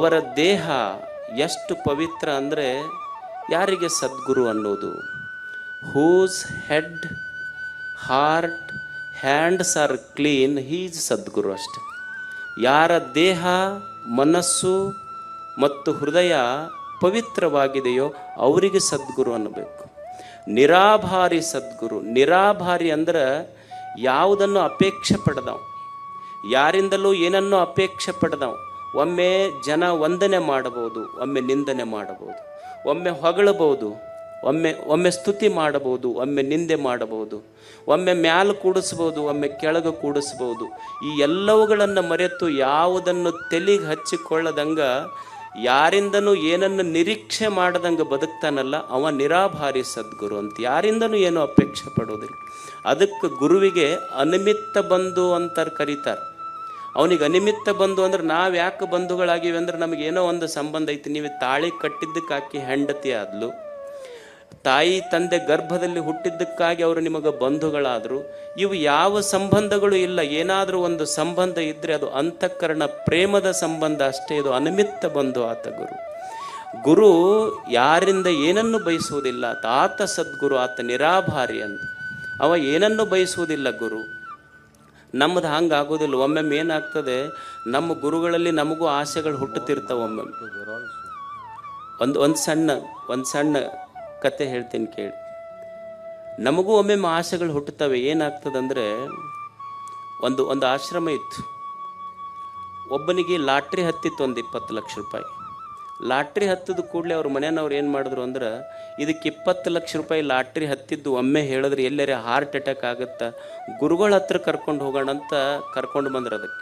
ಅವರ ದೇಹ ಎಷ್ಟು ಪವಿತ್ರ ಅಂದರೆ ಯಾರಿಗೆ ಸದ್ಗುರು ಅನ್ನೋದು? Whose head heart hands are clean he's Sadhguru ಅಷ್ಟೆ. ಯಾರ ದೇಹ, ಮನಸ್ಸು ಮತ್ತು ಹೃದಯ ಪವಿತ್ರವಾಗಿದೆಯೋ ಅವರಿಗೆ ಸದ್ಗುರು ಅನ್ನಬೇಕು. ನಿರಾಭಾರಿ ಸದ್ಗುರು. ನಿರಾಭಾರಿ ಅಂದ್ರೆ ಯಾವುದನ್ನು ಅಪೇಕ್ಷೆ ಪಡೆದವು ಯಾರಿಂದಲೂ ಏನನ್ನೂ ಅಪೇಕ್ಷೆ ಪಡೆದವು ಒಮ್ಮೆ ಜನ ವಂದನೆ ಮಾಡಬಹುದು, ಒಮ್ಮೆ ನಿಂದನೆ ಮಾಡಬಹುದು, ಒಮ್ಮೆ ಹೊಗಳಬಹುದು, ಒಮ್ಮೆ ಒಮ್ಮೆ ಸ್ತುತಿ ಮಾಡಬಹುದು, ಒಮ್ಮೆ ನಿಂದೆ ಮಾಡಬಹುದು, ಒಮ್ಮೆ ಮ್ಯಾಲ ಕೂಡಿಸ್ಬೋದು ಒಮ್ಮೆ ಕೆಳಗೆ ಕೂಡಿಸ್ಬೋದು ಈ ಎಲ್ಲವುಗಳನ್ನು ಮರೆತು ಯಾವುದನ್ನು ತೆಲಿಗೆ ಹಚ್ಚಿಕೊಳ್ಳದಂಗ, ಯಾರಿಂದನೂ ಏನನ್ನು ನಿರೀಕ್ಷೆ ಮಾಡದಂಗೆ ಬದುಕ್ತಾನಲ್ಲ, ಅವ ನಿರಾಭಾರಿ ಸದ್ಗುರು ಅಂತ. ಯಾರಿಂದನೂ ಏನೂ ಅಪೇಕ್ಷೆ ಪಡೋದಿಲ್ಲ ಅದಕ್ಕೆ ಗುರುವಿಗೆ ಅನಿಮಿತ್ತ ಬಂಧು ಅಂತ ಕರೀತಾರೆ. ಅವನಿಗೆ ಅನಿಮಿತ್ತ ಬಂಧು ಅಂದ್ರೆ ನಾವು ಯಾಕೆ ಬಂಧುಗಳಾಗಿವೆ ಅಂದ್ರೆ ನಮಗೇನೋ ಒಂದು ಸಂಬಂಧ ಐತಿ. ನೀವು ತಾಳಿ ಕಟ್ಟಿದ್ದಕ್ಕೆ ಆಕಿ ಹೆಂಡತಿ ಆದ್ಲು. ತಾಯಿ ತಂದೆ ಗರ್ಭದಲ್ಲಿ ಹುಟ್ಟಿದ್ದಕ್ಕಾಗಿ ಅವರು ನಿಮಗೆ ಬಂಧುಗಳಾದರು. ಇವು ಯಾವ ಸಂಬಂಧಗಳು ಇಲ್ಲ. ಏನಾದರೂ ಒಂದು ಸಂಬಂಧ ಇದ್ದರೆ ಅದು ಅಂತಃಕರಣ, ಪ್ರೇಮದ ಸಂಬಂಧ ಅಷ್ಟೇ. ಇದು ಅನಿಮಿತ್ತ ಬಂಧು ಆತ ಗುರು. ಗುರು ಯಾರಿಂದ ಏನನ್ನು ಬಯಸುವುದಿಲ್ಲ. ತಾತ ಸದ್ಗುರು, ಆತ ನಿರಾಭಾರಿ ಅಂತ ಅವ ಏನನ್ನು ಬಯಸುವುದಿಲ್ಲ ಗುರು. ನಮ್ಮದು ಹಂಗೆ ಆಗೋದಿಲ್ಲ ಒಮ್ಮೊಮ್ಮೆ ಏನಾಗ್ತದೆ, ನಮ್ಮ ಗುರುಗಳಲ್ಲಿ ನಮಗೂ ಆಸೆಗಳು ಹುಟ್ಟುತ್ತಿರ್ತಾವೆ ಒಮ್ಮೊಮ್ಮೆ ಒಂದು ಒಂದು ಸಣ್ಣ ಒಂದು ಸಣ್ಣ ಕತೆ ಹೇಳ್ತೀನಿ ಕೇಳಿ. ನಮಗೂ ಒಮ್ಮೊಮ್ಮೆ ಆಸೆಗಳು ಹುಟ್ಟುತ್ತವೆ. ಏನಾಗ್ತದಂದ್ರೆ, ಒಂದು ಒಂದು ಆಶ್ರಮ ಇತ್ತು. ಒಬ್ಬನಿಗೆ ಲಾಟ್ರಿ ಹತ್ತಿತ್ತು, ಒಂದು ಇಪ್ಪತ್ತು ಲಕ್ಷ ರೂಪಾಯಿ. ಲಾಟ್ರಿ ಹತ್ತಿದ ಕೂಡಲೇ ಅವ್ರ ಮನೆಯವ್ರು ಏನು ಮಾಡಿದ್ರು ಅಂದ್ರೆ, ಇದಕ್ಕೆ ಇಪ್ಪತ್ತು ಲಕ್ಷ ರೂಪಾಯಿ ಲಾಟ್ರಿ ಹತ್ತಿದ್ದು ಒಮ್ಮೆ ಹೇಳಿದ್ರೆ ಎಲ್ಲರೇ ಹಾರ್ಟ್ ಅಟ್ಯಾಕ್ ಆಗುತ್ತೆ, ಗುರುಗಳ ಹತ್ರ ಕರ್ಕೊಂಡು ಹೋಗೋಣ ಅಂತ ಕರ್ಕೊಂಡು ಬಂದ್ರು ಅದಕ್ಕೆ.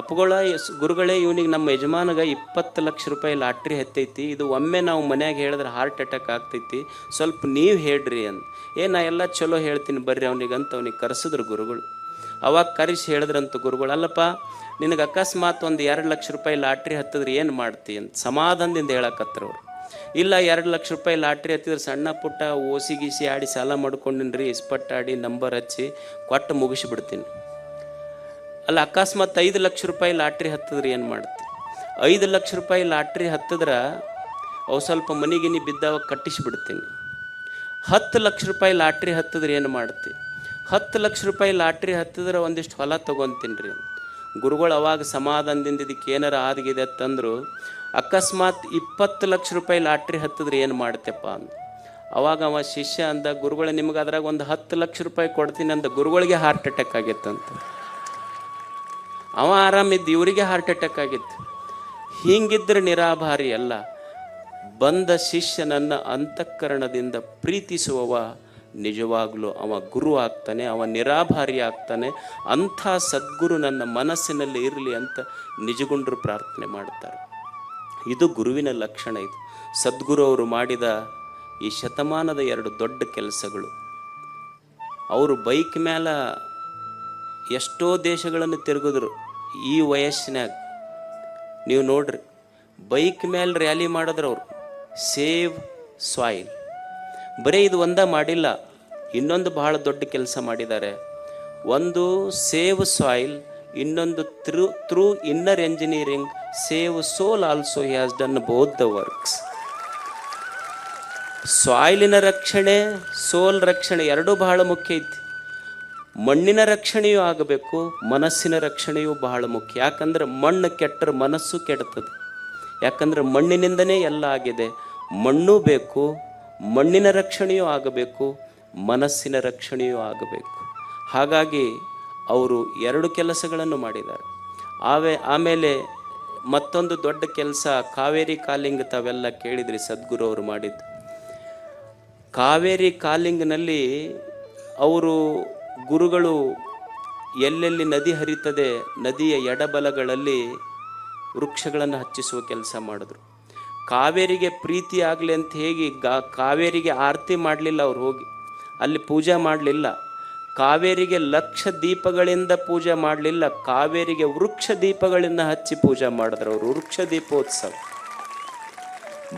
ಅಪ್ಪುಗಳ ಗುರುಗಳೇ ಇವನಿಗೆ ನಮ್ಮ ಯಜಮಾನಗ ಇಪ್ಪತ್ತು ಲಕ್ಷ ರೂಪಾಯಿ ಲಾಟ್ರಿ ಹತ್ತೈತಿ, ಇದು ಒಮ್ಮೆ ನಾವು ಮನ್ಯಾಗ ಹೇಳಿದ್ರೆ ಹಾರ್ಟ್ ಅಟ್ಯಾಕ್ ಆಗ್ತೈತಿ, ಸ್ವಲ್ಪ ನೀವು ಹೇಳ್ರಿ ಅಂತ ಏ, ನಾ ಎಲ್ಲ ಚಲೋ ಹೇಳ್ತೀನಿ ಬರ್ರಿ ಅವನಿಗೆ ಅಂತ ಅವನಿಗೆ ಕರೆಸಿದ್ರು ಗುರುಗಳು. ಅವಾಗ ಕರೆಸಿ ಹೇಳಿದ್ರಂತ ಗುರುಗಳು, ಅಲ್ಲಪ್ಪ ನಿನಗೆ ಅಕಸ್ಮಾತ್ ಒಂದು ಎರಡು ಲಕ್ಷ ರೂಪಾಯಿ ಲಾಟ್ರಿ ಹತ್ತಿದ್ರೆ ಏನು ಮಾಡ್ತಿ ಅಂತ ಸಮಾಧಾನದಿಂದ ಹೇಳಕತ್ರ ಅವರು. ಇಲ್ಲ, ಎರಡು ಲಕ್ಷ ರೂಪಾಯಿ ಲಾಟ್ರಿ ಹತ್ತಿದ್ರೆ ಸಣ್ಣ ಪುಟ್ಟ ಓಸಿ ಗೀಸಿ ಆಡಿ ಸಾಲ ಮಾಡ್ಕೊಂಡಿನ್ರಿ ಇಸ್ಪಟ್ಟಾಡಿ ನಂಬರ್ ಹಚ್ಚಿ ಕೊಟ್ಟು ಮುಗಿಸಿಬಿಡ್ತೀನಿ. ಅಲ್ಲ, ಅಕಸ್ಮಾತ್ ಐದು ಲಕ್ಷ ರೂಪಾಯಿ ಲಾಟ್ರಿ ಹತ್ತಿದ್ರೆ ಏನು ಮಾಡ್ತಿ? ಐದು ಲಕ್ಷ ರೂಪಾಯಿ ಲಾಟ್ರಿ ಹತ್ತಿದ್ರೆ ಅವು ಸ್ವಲ್ಪ ಮನಿಗಿನಿ ಬಿದ್ದಾವ ಕಟ್ಟಿಸಿಬಿಡ್ತೀನಿ. ಹತ್ತು ಲಕ್ಷ ರೂಪಾಯಿ ಲಾಟ್ರಿ ಹತ್ತಿದ್ರೆ ಏನು ಮಾಡ್ತಿ? ಹತ್ತು ಲಕ್ಷ ರೂಪಾಯಿ ಲಾಟ್ರಿ ಹತ್ತಿದ್ರೆ ಒಂದಿಷ್ಟು ಹೊಲ ತೊಗೊತೀನಿ ರೀ ಗುರುಗಳು ಅವಾಗ ಸಮಾಧಾನದಿಂದ ಇದಕ್ಕೆ ಏನಾರ ಆದಗಿದೆ ಅಂತಂದ್ರು, ಅಕಸ್ಮಾತ್ ಇಪ್ಪತ್ತು ಲಕ್ಷ ರೂಪಾಯಿ ಲಾಟ್ರಿ ಹತ್ತಿದ್ರೆ ಏನು ಮಾಡ್ತೇಪ್ಪ ಅಂತ ಅವಾಗ ಅವ ಶಿಷ್ಯ ಅಂದ, ಗುರುಗಳು, ನಿಮ್ಗೆ ಅದ್ರಾಗ ಒಂದು ಹತ್ತು ಲಕ್ಷ ರೂಪಾಯಿ ಕೊಡ್ತೀನಿ ಅಂದ ಗುರುಗಳಿಗೆ ಹಾರ್ಟ್ ಅಟ್ಯಾಕ್ ಆಗಿತ್ತಂತ ಅವ ಆರಾಮಿದ್ದು, ಇವರಿಗೆ ಹಾರ್ಟ್ ಅಟ್ಯಾಕ್ ಆಗಿತ್ತು. ಹಿಂಗಿದ್ರೆ ನಿರಾಭಾರಿ ಅಲ್ಲ. ಬಂದ ಶಿಷ್ಯನನ್ನು ಅಂತಃಕರಣದಿಂದ ಪ್ರೀತಿಸುವವ ನಿಜವಾಗ್ಲೂ ಅವ ಗುರು ಆಗ್ತಾನೆ, ಅವ ನಿರಾಭಾರಿ ಆಗ್ತಾನೆ, ಅಂಥ ಸದ್ಗುರು ನನ್ನ ಮನಸ್ಸಿನಲ್ಲಿ ಇರಲಿ ಅಂತ ನಿಜಗುಂಡ್ರು ಪ್ರಾರ್ಥನೆ ಮಾಡ್ತಾರೆ. ಇದು ಗುರುವಿನ ಲಕ್ಷಣ ಇದು. ಸದ್ಗುರು ಅವರು ಮಾಡಿದ ಈ ಶತಮಾನದ ಎರಡು ದೊಡ್ಡ ಕೆಲಸಗಳು. ಅವರು ಬೈಕ್ ಮೇಲೆ ಎಷ್ಟೋ ದೇಶಗಳನ್ನು ತಿರುಗಿದ್ರು ಈ ವಯಸ್ಸಿನಾಗ ನೀವು ನೋಡ್ರಿ, ಬೈಕ್ ಮೇಲೆ ರ್ಯಾಲಿ ಮಾಡಿದ್ರು ಅವರು. Save soil. ಬರೀ ಇದು ಒಂದ ಮಾಡಿಲ್ಲ, ಇನ್ನೊಂದು ಬಹಳ ದೊಡ್ಡ ಕೆಲಸ ಮಾಡಿದ್ದಾರೆ. ಒಂದು ಸೇವ್ ಸಾಯಿಲ್ ಇನ್ನೊಂದು through through inner engineering save soul also he has done both the works ಸಾಯಿಲಿನ ರಕ್ಷಣೆ ಸೋಲ್ ರಕ್ಷಣೆ ಎರಡೂ ಬಹಳ ಮುಖ್ಯ ಐತಿ. ಮಣ್ಣಿನ ರಕ್ಷಣೆಯೂ ಆಗಬೇಕು, ಮನಸ್ಸಿನ ರಕ್ಷಣೆಯೂ ಬಹಳ ಮುಖ್ಯ. ಯಾಕಂದ್ರೆ ಮಣ್ಣು ಕೆಟ್ಟರೆ ಮನಸ್ಸು ಕೆಡ್ತದೆ. ಯಾಕಂದ್ರೆ ಮಣ್ಣಿನಿಂದನೇ ಎಲ್ಲ ಆಗಿದೆ. ಮಣ್ಣು ಬೇಕು ಮಣ್ಣಿನ ರಕ್ಷಣೆಯೂ ಆಗಬೇಕು, ಮನಸ್ಸಿನ ರಕ್ಷಣೆಯೂ ಆಗಬೇಕು. ಹಾಗಾಗಿ ಅವರು ಎರಡು ಕೆಲಸಗಳನ್ನು ಮಾಡಿದ್ದಾರೆ. ಆವೇ, ಆಮೇಲೆ ಮತ್ತೊಂದು ದೊಡ್ಡ ಕೆಲಸ, ಕಾವೇರಿ ಕಾಲಿಂಗ್ ತಾವೆಲ್ಲ ಕೇಳಿದ್ರಿ ಸದ್ಗುರು ಅವರು ಮಾಡಿದ್ದು. ಕಾವೇರಿ ಕಾಲಿಂಗ್ನಲ್ಲಿ ಅವರು ಗುರುಗಳು ಎಲ್ಲೆಲ್ಲಿ ನದಿ ಹರಿತದೆ, ನದಿಯ ಎಡಬಲಗಳಲ್ಲಿ ವೃಕ್ಷಗಳನ್ನು ಹಚ್ಚಿಸುವ ಕೆಲಸ ಮಾಡಿದ್ರು. ಕಾವೇರಿಗೆ ಪ್ರೀತಿ ಆಗಲಿ ಅಂತ ಹೇಗೆ ಗಾ ಕಾವೇರಿಗೆ ಆರತಿ ಮಾಡಲಿಲ್ಲ ಅವ್ರು ಹೋಗಿ. ಅಲ್ಲಿ ಪೂಜೆ ಮಾಡಲಿಲ್ಲ. ಕಾವೇರಿಗೆ ಲಕ್ಷ ದೀಪಗಳಿಂದ ಪೂಜೆ ಮಾಡಲಿಲ್ಲ. ಕಾವೇರಿಗೆ ವೃಕ್ಷ ದೀಪಗಳಿಂದ ಹಚ್ಚಿ ಪೂಜೆ ಮಾಡಿದ್ರು ಅವರು. ವೃಕ್ಷ ದೀಪೋತ್ಸವ.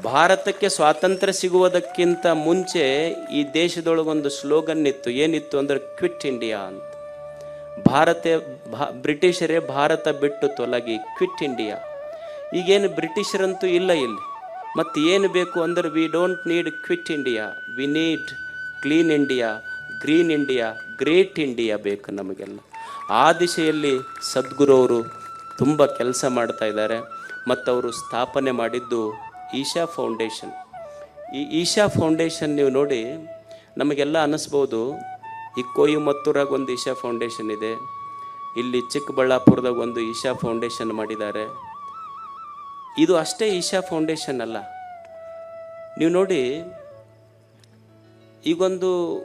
ಭಾರತಕ್ಕೆ ಸ್ವಾತಂತ್ರ್ಯ ಸಿಗುವುದಕ್ಕಿಂತ ಮುಂಚೆ ಈ ದೇಶದೊಳಗೊಂದು ಸ್ಲೋಗನ್ ಇತ್ತು. ಏನಿತ್ತು ಅಂದ್ರೆ ಕ್ವಿಟ್ ಇಂಡಿಯಾ ಅಂತ. ಭಾರತ ಬ್ರಿಟಿಷರೇ ಭಾರತ ಬಿಟ್ಟು ತೊಲಗಿ ಕ್ವಿಟ್ ಇಂಡಿಯಾ. ಈಗೇನು ಬ್ರಿಟಿಷರಂತೂ ಇಲ್ಲ ಇಲ್ಲಿ. ಮತ್ತು ಏನು ಬೇಕು ಅಂದ್ರೆ we don't need quit India we need clean India green India great India ಬೇಕು ನಮಗೆಲ್ಲ. ಆ ದಿಶೆಯಲ್ಲಿ ಸದ್ಗುರು ಅವರು ತುಂಬ ಕೆಲಸ ಮಾಡ್ತಾ ಇದ್ದಾರೆ. ಮತ್ತು ಅವರು ಸ್ಥಾಪನೆ ಮಾಡಿದ್ದು ಈಶಾ ಫೌಂಡೇಶನ್. ಈ ಈಶಾ ಫೌಂಡೇಶನ್ ನೀವು ನೋಡಿ, ನಮಗೆಲ್ಲ ಅನ್ನಿಸ್ಬೋದು ಈ ಕೊಯಮತ್ತೂರಾಗ ಒಂದು ಈಶಾ ಫೌಂಡೇಶನ್ ಇದೆ. ಇಲ್ಲಿ ಚಿಕ್ಕಬಳ್ಳಾಪುರದಾಗ ಒಂದು ಈಶಾ ಫೌಂಡೇಶನ್ ಮಾಡಿದ್ದಾರೆ. ಇದು ಅಷ್ಟೇ ಈಶಾ ಫೌಂಡೇಶನ್ ಅಲ್ಲ. ನೀವು ನೋಡಿ, ಈಗೊಂದು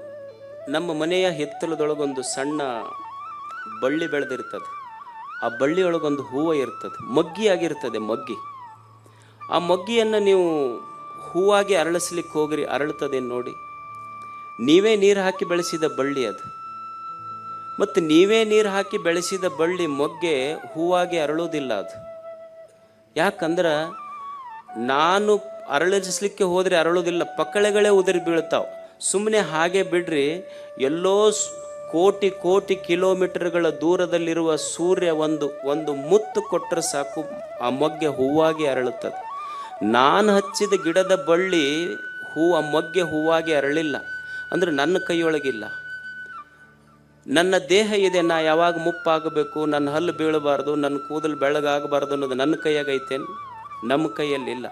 ನಮ್ಮ ಮನೆಯ ಹಿತ್ತಲದೊಳಗೊಂದು ಸಣ್ಣ ಬಳ್ಳಿ ಬೆಳೆದಿರ್ತದೆ. ಆ ಬಳ್ಳಿಯೊಳಗೊಂದು ಹೂವು ಇರ್ತದೆ. ಮಗ್ಗಿ ಆಗಿರ್ತದೆ ಮಗ್ಗಿ. ಆ ಮಗ್ಗಿಯನ್ನು ನೀವು ಹೂವಾಗಿ ಅರಳಿಸ್ಲಿಕ್ಕೆ ಹೋಗ್ರಿ ಅರಳುತ್ತದೆ ನೋಡಿ. ನೀವೇ ನೀರು ಹಾಕಿ ಬೆಳೆಸಿದ ಬಳ್ಳಿ ಅದು. ಮತ್ತು ನೀವೇ ನೀರು ಹಾಕಿ ಬೆಳೆಸಿದ ಬಳ್ಳಿ ಮೊಗ್ಗೆ ಹೂವಾಗಿ ಅರಳೋದಿಲ್ಲ ಅದು. ಯಾಕಂದ್ರೆ ನಾನು ಅರಳಿಸ್ಲಿಕ್ಕೆ ಹೋದರೆ ಅರಳೋದಿಲ್ಲ ಪಕ್ಕಳೆಗಳೇ ಉದುರಿ ಬೀಳ್ತಾವೆ ಸುಮ್ಮನೆ ಹಾಗೆ ಬಿಡ್ರಿ, ಎಲ್ಲೋ ಕೋಟಿ ಕೋಟಿ ಕಿಲೋಮೀಟರ್ಗಳ ದೂರದಲ್ಲಿರುವ ಸೂರ್ಯ ಒಂದು ಒಂದು ಮುತ್ತು ಕೊಟ್ಟರೆ ಸಾಕು, ಆ ಮೊಗ್ಗೆ ಹೂವಾಗಿ ಅರಳುತ್ತದೆ. ನಾನು ಹಚ್ಚಿದ ಗಿಡದ ಬಳ್ಳಿ ಹೂ ಆ ಮೊಗ್ಗೆ ಹೂವಾಗಿ ಅರಳಿಲ್ಲ. ಅಂದ್ರೆ ನನ್ನ ಕೈಯೊಳಗಿಲ್ಲ. ನನ್ನ ದೇಹ ಇದೆ, ನಾ ಯಾವಾಗ ಮುಪ್ಪಾಗಬೇಕು, ನನ್ನ ಹಲ್ಲು ಬೀಳಬಾರ್ದು, ನನ್ನ ಕೂದಲು ಬೆಳಗಾಗಬಾರ್ದು ಅನ್ನೋದು ನನ್ನ ಕೈಯಾಗೈತೇನು ನಮ್ಮ ಕೈಯಲ್ಲಿಲ್ಲ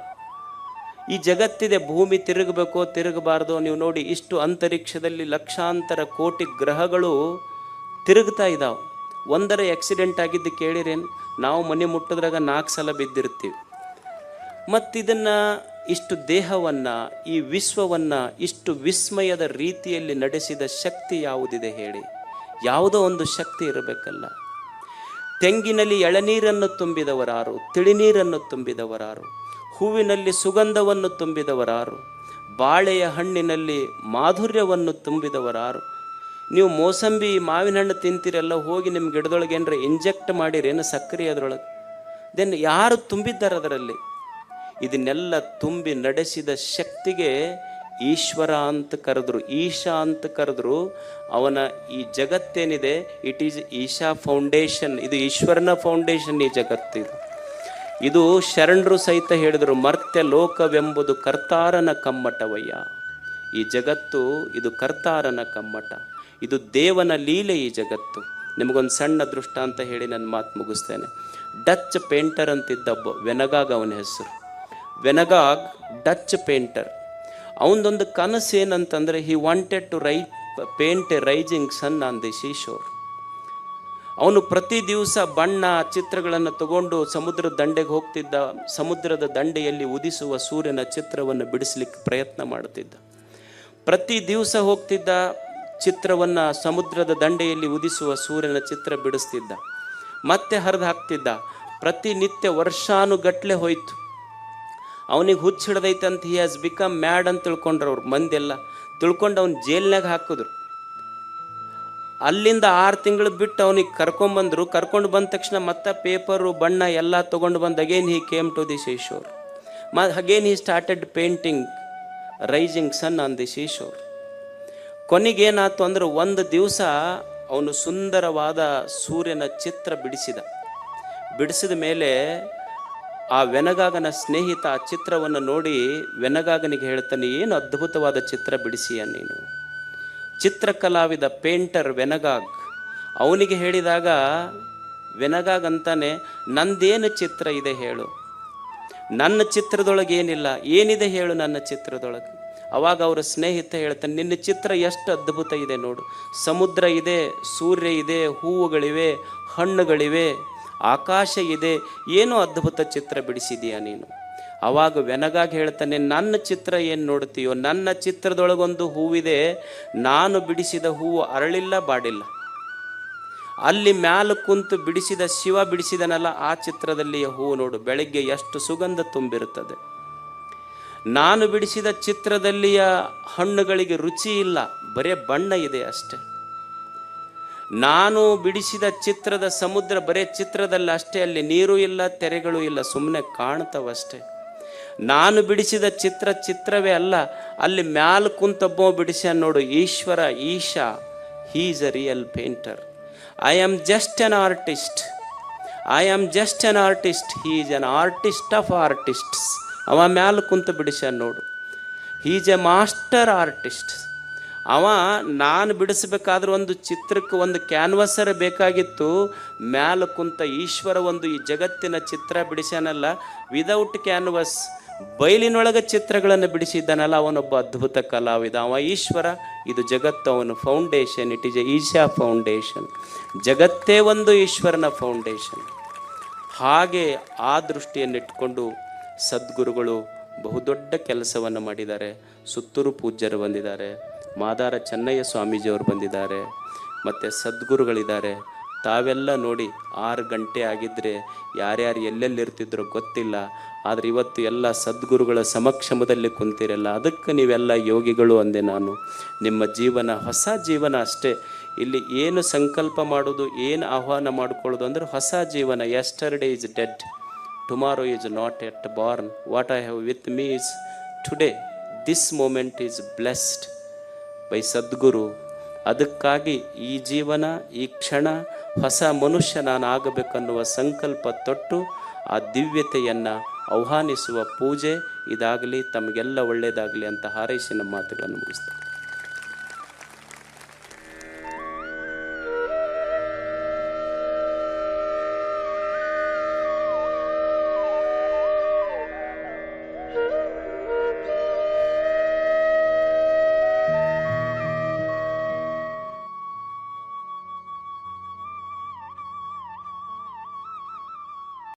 ಈ ಜಗತ್ತಿದೆ, ಭೂಮಿ ತಿರುಗಬೇಕೋ ತಿರುಗಬಾರ್ದು, ನೀವು ನೋಡಿ ಇಷ್ಟು ಅಂತರಿಕ್ಷದಲ್ಲಿ ಲಕ್ಷಾಂತರ ಕೋಟಿ ಗ್ರಹಗಳು ತಿರುಗ್ತಾ ಇದ್ದಾವೆ ಒಂದರ ಆಕ್ಸಿಡೆಂಟ್ ಆಗಿದ್ದು ಕೇಳಿರೇನು? ನಾವು ಮನೆ ಮುಟ್ಟದ್ರಾಗ ನಾಲ್ಕು ಸಲ ಬಿದ್ದಿರ್ತೀವಿ. ಮತ್ತಿದನ್ನು ಇಷ್ಟು ದೇಹವನ್ನು, ಈ ವಿಶ್ವವನ್ನು ಇಷ್ಟು ವಿಸ್ಮಯದ ರೀತಿಯಲ್ಲಿ ನಡೆಸಿದ ಶಕ್ತಿ ಯಾವುದಿದೆ ಹೇಳಿ. ಯಾವುದೋ ಒಂದು ಶಕ್ತಿ ಇರಬೇಕಲ್ಲ. ತೆಂಗಿನಲ್ಲಿ ಎಳನೀರನ್ನು ತುಂಬಿದವರಾರು, ತಿಳಿನೀರನ್ನು ತುಂಬಿದವರಾರು, ಹೂವಿನಲ್ಲಿ ಸುಗಂಧವನ್ನು ತುಂಬಿದವರಾರು, ಬಾಳೆಯ ಹಣ್ಣಿನಲ್ಲಿ ಮಾಧುರ್ಯವನ್ನು ತುಂಬಿದವರಾರು. ನೀವು ಮೋಸಂಬಿ, ಮಾವಿನ ಹಣ್ಣು ತಿಂತೀರಲ್ಲ, ಹೋಗಿ ನಿಮ್ಮ ಗಿಡದೊಳಗೆ ಏನರ ಇಂಜೆಕ್ಟ್ ಮಾಡಿರೇನು ಸಕ್ಕರೆ ಅದರೊಳಗೆ. ದೆನ್ ಯಾರು ತುಂಬಿದ್ದಾರೆ ಅದರಲ್ಲಿ ಇದನ್ನೆಲ್ಲ ತುಂಬಿ ನಡೆಸಿದ ಶಕ್ತಿಗೆ ಈಶ್ವರ ಅಂತ ಕರೆದ್ರು, ಈಶಾ ಅಂತ ಕರೆದ್ರು, ಅವನ ಈ ಜಗತ್ತೇನಿದೆ ಇಟ್ ಈಸ್ ಈಶಾ ಫೌಂಡೇಶನ್ ಇದು ಈಶ್ವರನ ಫೌಂಡೇಶನ್ ಈ ಜಗತ್ತಿದು. ಇದು ಶರಣರು ಸಹಿತ ಹೇಳಿದರು, ಮರ್ತ್ಯ ಲೋಕವೆಂಬುದು ಕರ್ತಾರನ ಕಮ್ಮಟವಯ್ಯ. ಈ ಜಗತ್ತು, ಇದು ಕರ್ತಾರನ ಕಮ್ಮಟ. ಇದು ದೇವನ ಲೀಲೆ ಈ ಜಗತ್ತು. ನಿಮಗೊಂದು ಸಣ್ಣ ದೃಷ್ಟಾಂತ ಹೇಳಿ ನನ್ನ ಮಾತು ಮುಗಿಸ್ತೇನೆ. ಡಚ್ ಪೇಂಟರ್ ಅಂತಿದ್ದ ಒಬ್ಬ, ವೆನಗಾಗ್ ಅವನ ಹೆಸರು. Van Gogh Dutch painter. ಅವನದೊಂದು ಕನಸು ಏನಂತಂದರೆ he wanted to Rai paint a rising sun on the seashore ಅವನು ಪ್ರತಿ ದಿವಸ ಬಣ್ಣ, ಚಿತ್ರಗಳನ್ನು ತಗೊಂಡು ಸಮುದ್ರದ ದಂಡೆಗೆ ಹೋಗ್ತಿದ್ದ, ಸಮುದ್ರದ ದಂಡೆಯಲ್ಲಿ ಉದಿಸುವ ಸೂರ್ಯನ ಚಿತ್ರವನ್ನು ಬಿಡಿಸ್ಲಿಕ್ಕೆ ಪ್ರಯತ್ನ ಮಾಡುತ್ತಿದ್ದ. ಪ್ರತಿ ದಿವಸ ಹೋಗ್ತಿದ್ದ ಚಿತ್ರವನ್ನು ಸಮುದ್ರದ ದಂಡೆಯಲ್ಲಿ ಉದಿಸುವ ಸೂರ್ಯನ ಚಿತ್ರ ಬಿಡಿಸ್ತಿದ್ದ. ಮತ್ತೆ ಹರಿದು ಹಾಕ್ತಿದ್ದ. ಪ್ರತಿನಿತ್ಯ ವರ್ಷಾನುಗಟ್ಲೆ ಹೋಯ್ತು. ಅವನಿಗೆ ಹುಚ್ಚು ಹಿಡ್ದೈತೆ ಅಂತ ಹಿ ಹ್ಯಾಸ್ ಬಿಕಮ್ ಮ್ಯಾಡ್ ಅಂತ ತಿಳ್ಕೊಂಡ್ರು ಅವ್ರು ಮಂದೆಲ್ಲ ತಿಳ್ಕೊಂಡು ಅವ್ನು ಜೈಲ್ನಾಗ ಹಾಕಿದ್ರು. ಅಲ್ಲಿಂದ ಆರು ತಿಂಗಳು ಬಿಟ್ಟು ಅವನಿಗೆ ಕರ್ಕೊಂಬಂದ್ರು. ಕರ್ಕೊಂಡು ಬಂದ ತಕ್ಷಣ ಮತ್ತೆ ಪೇಪರು, ಬಣ್ಣ ಎಲ್ಲ ತೊಗೊಂಡು ಬಂದು again he came to the seashore ಮ again he started painting rising sun on the seashore ಕೊನೆಗೇನಾಯ್ತು ಅಂದ್ರೆ ಒಂದು ದಿವಸ ಅವನು ಸುಂದರವಾದ ಸೂರ್ಯನ ಚಿತ್ರ ಬಿಡಿಸಿದ. ಬಿಡಿಸಿದ ಮೇಲೆ ಆ ವೆನಗಾಗನ ಸ್ನೇಹಿತ ಆ ಚಿತ್ರವನ್ನು ನೋಡಿ ವೆನಗಾಗನಿಗೆ ಹೇಳ್ತಾನೆ, ಏನು ಅದ್ಭುತವಾದ ಚಿತ್ರ ಬಿಡಿಸಿಯ ನೀನು? ಚಿತ್ರಕಲಾವಿದ ಪೇಂಟರ್ ವೆನಗಾಗ್. ಅವನಿಗೆ ಹೇಳಿದಾಗ, ವೆನಗಾಗ್ ಅಂತಾನೆ, ನಂದೇನು ಚಿತ್ರ ಇದೆ ಹೇಳು. ನನ್ನ ಚಿತ್ರದೊಳಗೆ ಏನಿಲ್ಲ ಏನಿದೆ ಹೇಳು ನನ್ನ ಚಿತ್ರದೊಳಗೆ. ಅವಾಗ ಅವರ ಸ್ನೇಹಿತ ಹೇಳ್ತಾನೆ, ನಿನ್ನ ಚಿತ್ರ ಎಷ್ಟು ಅದ್ಭುತ ಇದೆ ನೋಡು. ಸಮುದ್ರ ಇದೆ, ಸೂರ್ಯ ಇದೆ, ಹೂವುಗಳಿವೆ, ಹಣ್ಣುಗಳಿವೆ ಆಕಾಶ ಇದೆ, ಏನು ಅದ್ಭುತ ಚಿತ್ರ ಬಿಡಿಸಿದೆಯಾ ನೀನು? ಅವಾಗ ವೆನಗಾಗಿ ಹೇಳ್ತಾನೆ, ನನ್ನ ಚಿತ್ರ ಏನು ನೋಡ್ತೀಯೋ, ನನ್ನ ಚಿತ್ರದೊಳಗೊಂದು ಹೂವಿದೆ, ನಾನು ಬಿಡಿಸಿದ ಹೂವು ಅರಳಿಲ್ಲ, ಬಾಡಿಲ್ಲ. ಅಲ್ಲಿ ಮ್ಯಾಲ ಕುಂತು ಬಿಡಿಸಿದ ಶಿವ ಬಿಡಿಸಿದನಲ್ಲ, ಆ ಚಿತ್ರದಲ್ಲಿಯ ಹೂವು ನೋಡು, ಬೆಳಗ್ಗೆ ಎಷ್ಟು ಸುಗಂಧ ತುಂಬಿರುತ್ತದೆ. ನಾನು ಬಿಡಿಸಿದ ಚಿತ್ರದಲ್ಲಿಯ ಹಣ್ಣುಗಳಿಗೆ ರುಚಿ ಇಲ್ಲ, ಬರೇ ಬಣ್ಣ ಇದೆ ಅಷ್ಟೆ. ನಾನು ಬಿಡಿಸಿದ ಚಿತ್ರದ ಸಮುದ್ರ ಬರೇ ಚಿತ್ರದಲ್ಲಿ ಅಷ್ಟೇ, ಅಲ್ಲಿ ನೀರು ಇಲ್ಲ, ತೆರೆಗಳು ಇಲ್ಲ ಸುಮ್ಮನೆ ಕಾಣ್ತವಷ್ಟೇ. ನಾನು ಬಿಡಿಸಿದ ಚಿತ್ರ ಚಿತ್ರವೇ ಅಲ್ಲ, ಅಲ್ಲಿ ಮ್ಯಾಲ ಕುಂತೊಬ್ಬ ಬಿಡಿಸ್ಯಾನ ನೋಡು, Ishwara Isha he's a real painter I am just an artist I am just an artist is an artist of artists ಅವ ಮ್ಯಾಲ ಕುಂತು ಬಿಡಿಸ್ಯಾನ ನೋಡು. ಹೀಸ್ ಎ ಮಾಸ್ಟರ್ ಆರ್ಟಿಸ್ಟ್ ಅವ ನಾನು ಬಿಡಿಸ್ಬೇಕಾದ್ರೆ ಒಂದು ಚಿತ್ರಕ್ಕೆ ಒಂದು ಕ್ಯಾನ್ವಸರ್ ಬೇಕಾಗಿತ್ತು. ಮ್ಯಾಲ ಕುಂತ ಈಶ್ವರ ಒಂದು ಈ ಜಗತ್ತಿನ ಚಿತ್ರ ಬಿಡಿಸ್ಯಾನಲ್ಲ ವಿದೌಟ್ ಕ್ಯಾನ್ವಸ್ ಬಯಲಿನೊಳಗೆ ಚಿತ್ರಗಳನ್ನು ಬಿಡಿಸಿದ್ದಾನಲ್ಲ, ಅವನೊಬ್ಬ ಅದ್ಭುತ ಕಲಾವಿದ. ಅವ ಈಶ್ವರ, ಇದು ಜಗತ್ತು ಅವನು foundation it is a Isha foundation ಜಗತ್ತೇ ಒಂದು ಈಶ್ವರನ ಫೌಂಡೇಶನ್ ಹಾಗೆ ಆ ದೃಷ್ಟಿಯನ್ನಿಟ್ಕೊಂಡು ಸದ್ಗುರುಗಳು ಬಹುದೊಡ್ಡ ಕೆಲಸವನ್ನು ಮಾಡಿದ್ದಾರೆ. ಸುತ್ತೂರು ಪೂಜ್ಯರು ಬಂದಿದ್ದಾರೆ. ಮಾದಾರ ಚೆನ್ನಯ್ಯ ಸ್ವಾಮೀಜಿಯವರು ಬಂದಿದ್ದಾರೆ, ಮತ್ತು ಸದ್ಗುರುಗಳಿದ್ದಾರೆ. ತಾವೆಲ್ಲ ನೋಡಿ ಆರು ಗಂಟೆ ಆಗಿದ್ದರೆ ಯಾರ್ಯಾರು ಎಲ್ಲೆಲ್ಲಿರ್ತಿದ್ರು ಗೊತ್ತಿಲ್ಲ, ಆದರೆ ಇವತ್ತು ಎಲ್ಲ ಸದ್ಗುರುಗಳ ಸಮಕ್ಷಮದಲ್ಲಿ ಕುಂತಿರಲ್ಲ, ಅದಕ್ಕೆ ನೀವೆಲ್ಲ ಯೋಗಿಗಳು ಅಂದೆ ನಾನು. ನಿಮ್ಮ ಜೀವನ, ಹೊಸ ಜೀವನ ಅಷ್ಟೇ. ಇಲ್ಲಿ ಏನು ಸಂಕಲ್ಪ ಮಾಡೋದು, ಏನು ಆಹ್ವಾನ ಮಾಡ್ಕೊಳ್ಳೋದು ಅಂದ್ರೆ ಹೊಸ ಜೀವನ. Yesterday is dead tomorrow is not yet born what I have with me is today this moment is blessed by Sadhguru. ಅದಕ್ಕಾಗಿ ಈ ಜೀವನ, ಈ ಕ್ಷಣ ಹೊಸ ಮನುಷ್ಯ ನಾನು ಆಗಬೇಕನ್ನುವ ಸಂಕಲ್ಪ ತೊಟ್ಟು ಆ ದಿವ್ಯತೆಯನ್ನು ಆಹ್ವಾನಿಸುವ ಪೂಜೆ ಇದಾಗಲಿ, ತಮಗೆಲ್ಲ ಒಳ್ಳೆಯದಾಗಲಿ ಅಂತ ಹಾರೈಸಿ ನಮ್ಮ ಮಾತುಗಳನ್ನು ಮುಗಿಸ್ತಾರೆ